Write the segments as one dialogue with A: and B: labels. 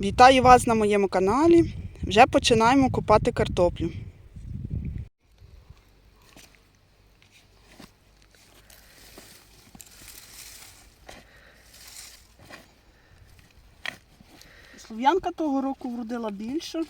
A: Вітаю вас на моєму каналі. Вже починаємо купати картоплю. Слов'янка того року вродила більше.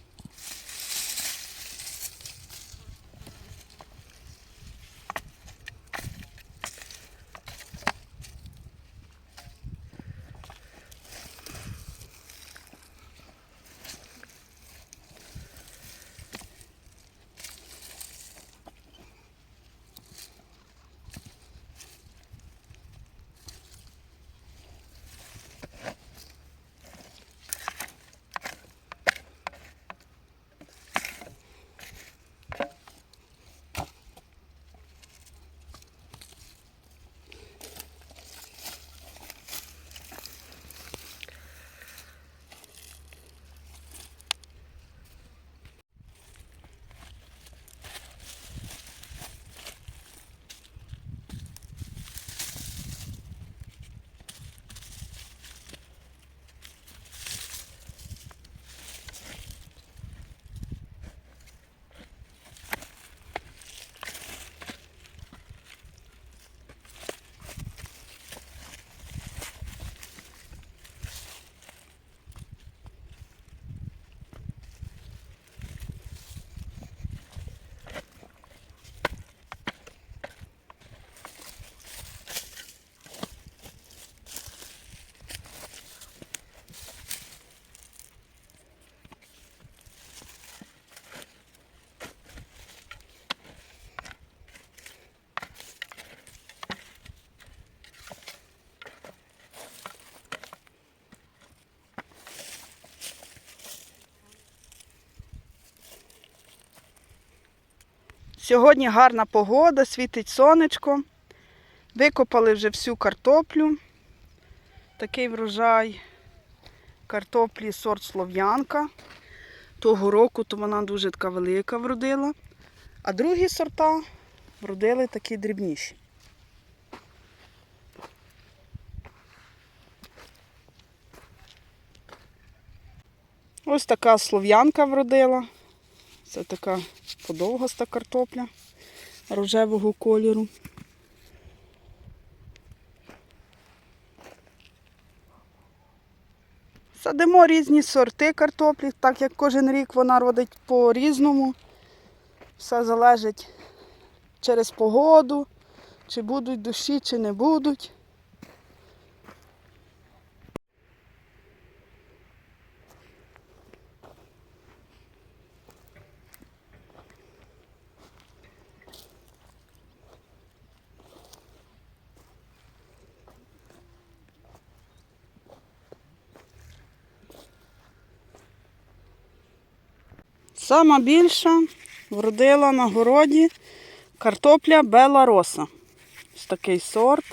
A: Сьогодні гарна погода, світить сонечко. Викопали вже всю картоплю. Такий врожай картоплі сорт Слов'янка. Того року то вона дуже така велика вродила. А другі сорта вродили такі дрібніші. Ось така слов'янка вродила. Це така подовгаста картопля рожевого кольору. Садимо різні сорти картоплі, так як кожен рік вона родить по-різному. Все залежить через погоду, чи будуть дощі, чи не будуть. Сама більша вродила на городі картопля Бела Роса. Ось такий сорт.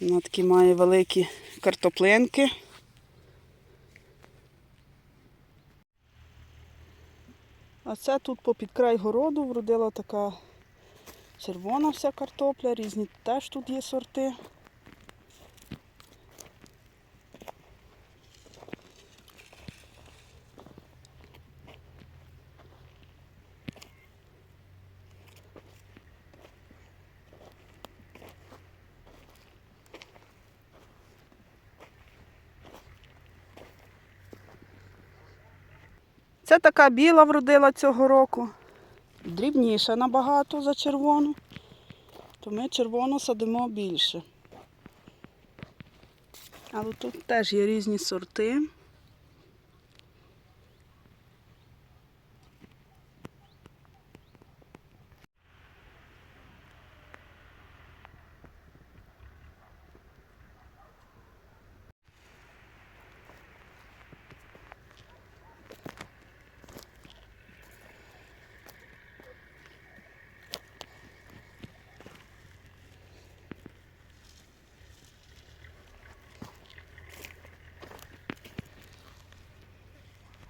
A: Вона такі має великі картоплинки. А це тут попід край городу вродила така червона вся картопля, різні теж тут є сорти. Це така біла вродила цього року. Дрібніша набагато за червону. То ми червону садимо більше. Але тут теж є різні сорти.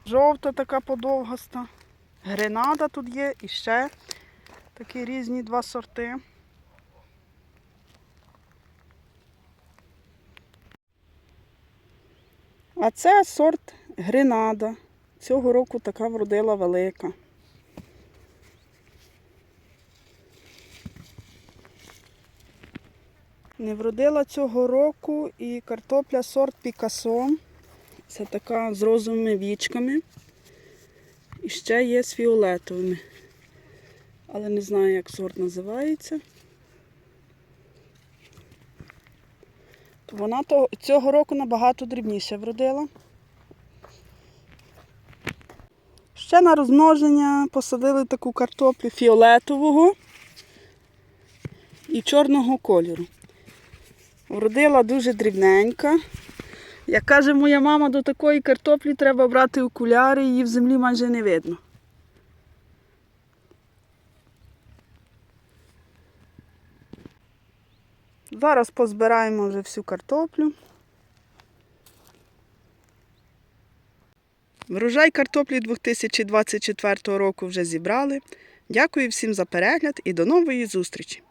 A: Жовта така подовгаста. Гренада тут є і ще такі різні два сорти. А це сорт Гренада. Цього року така вродила велика. Не вродила цього року і картопля сорт Пікасо. Це така з розовими вічками. І ще є з фіолетовими. Але не знаю, як сорт називається. Вона цього року набагато дрібніше вродила. Ще на розмноження посадили таку картоплю фіолетового і чорного кольору. Вродила дуже дрібненька. Як каже моя мама, до такої картоплі треба брати окуляри, її в землі майже не видно. Зараз позбираємо вже всю картоплю. Врожай картоплі 2024 року вже зібрали. Дякую всім за перегляд і до нової зустрічі!